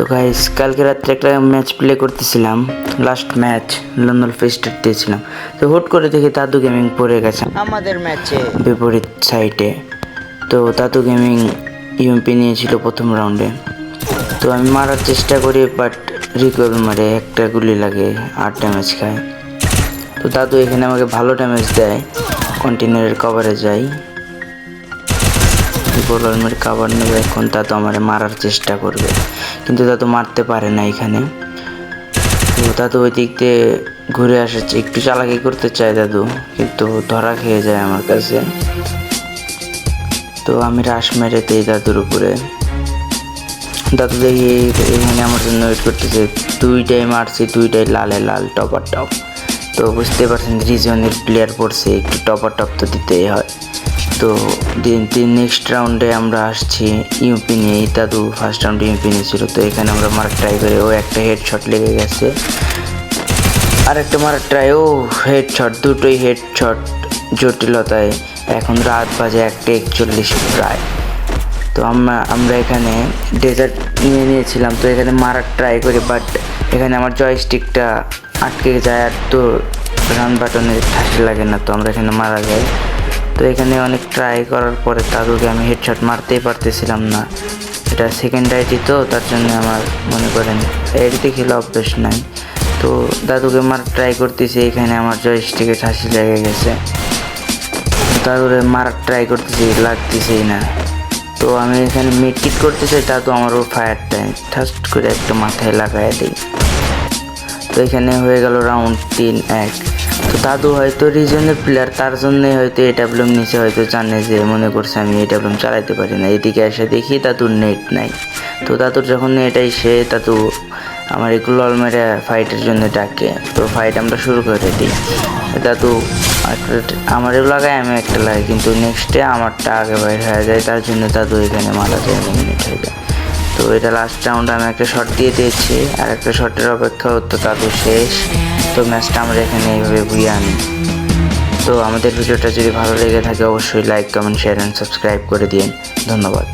তো গাইস কালকে রাত্রে একটা ম্যাচ প্লে করতেছিলাম। লাস্ট ম্যাচ লন্ডন ফেস্টার দিয়েছিলাম। তো হুট করে দেখি দাদু গেমিং পড়ে গেছে। আমাদের ম্যাচে বিপরীত সাইডে তো দাদু গেমিং ইউএমপি নিয়েছিল প্রথম রাউন্ডে তো আমি মারার চেষ্টা করি বাট রিকোয়েল মারে। একটা গুলি লাগে আট ড্যামেজ খায়। তো দাদু এখানে আমাকে ভালো ড্যামেজ দেয়। কন্টেনারের কভারে যাই। গোলালমের কাবার নেবে, এখন তা তো আমার মারার চেষ্টা করবে। কিন্তু দাদু মারতে পারে না এখানে। তো দাদু ওই দিক দিয়ে ঘুরে আসছে, একটু চালাকি করতে চায় দাদু, কিন্তু ধরা খেয়ে যায় আমার কাছে। তো আমি রাশ মেরে দিই দাদুর উপরে। দাদু দেখি এখানে আমার জন্য ওয়েট করতেছে, দুইটাই মারছি, দুইটাই লালে লাল টপার টপ। তো বুঝতে পারছেন রিজনের প্লেয়ার পড়ছে, একটু টপার টপ তো দিতেই হয়। তো দিন তিন নেক্সট রাউন্ডে আমরা আসছি ইউপি নিয়ে। দাদু ফার্স্ট রাউন্ডে ইউপি নিয়েছিল। তো এখানে আমরা মারার ট্রাই করে ও একটা হেড শট লেগে গেছে। আর একটা মারার ট্রাই ও হেড শট দুটোই হেড শট জটিলতায়। এখন রাত বাজে একটা একচল্লিশ প্রায়। তো আমরা আমরা এখানে ডেজার্ট নিয়ে নিয়েছিলাম। তো এখানে মারার ট্রাই করি বাট এখানে আমার জয়স্টিকটা আটকে যায় আর তো রান বাটনে ঠাসি লাগে না। তো আমরা এখানে মারা যাই। তো এখানে অনেক ট্রাই করার পরে দাদুকে আমি হেডশট মারতেই পারতেছিলাম না। এটা সেকেন্ড আইডি তো, তার জন্য আমার মনে করেন এডিতে খেলে অভ্যেস নাই। তো দাদুকে মার ট্রাই করতেছি, এখানে আমার জয়স্টিকে ঠাসি লেগে গেছে। দাদুরে মারার ট্রাই করতেছি, লাগতেছেই না। তো আমি এখানে মেটকিট করতে চাই তা তো আমার ফায়ার টাইম ফার্স্ট করে একটা মাথায় লাগাই দিই। তো এখানে হয়ে গেল রাউন্ড তিন, এক। তো দাদু হয়তো রিজনের প্লেয়ার তার জন্যই হয়তো এই ডাবলুম নিচে হয়তো জানে যে, মনে করছে আমি এই ডাবলুম চালাইতে পারি না। এদিকে এসে দেখি দাদুর নেট নাই। তো দাদুর যখন নেট সে দাদু আমার এগুলো মেরে ফাইটের জন্য ডাকে। তো ফাইট আমরা শুরু করে দিই। দাদু আমার লাগাই আমি একটা লাগাই, কিন্তু নেক্সটে আমারটা আগে বাইর হয়ে যায়, তার জন্য দাদু এখানে মারা যায় মিনিট হয়ে যায়। তো এটা লাস্ট রাউন্ড আমি একটা শট দিয়ে দিয়েছি। আর একটা শটের অপেক্ষা হতো তাদের শেষ। তো ম্যাচটা আমরা এখানে এইভাবে বুঝে আনি। তো আমাদের ভিডিওটা যদি ভালো লেগে থাকে, অবশ্যই like comment share and subscribe করে দিন ধন্যবাদ।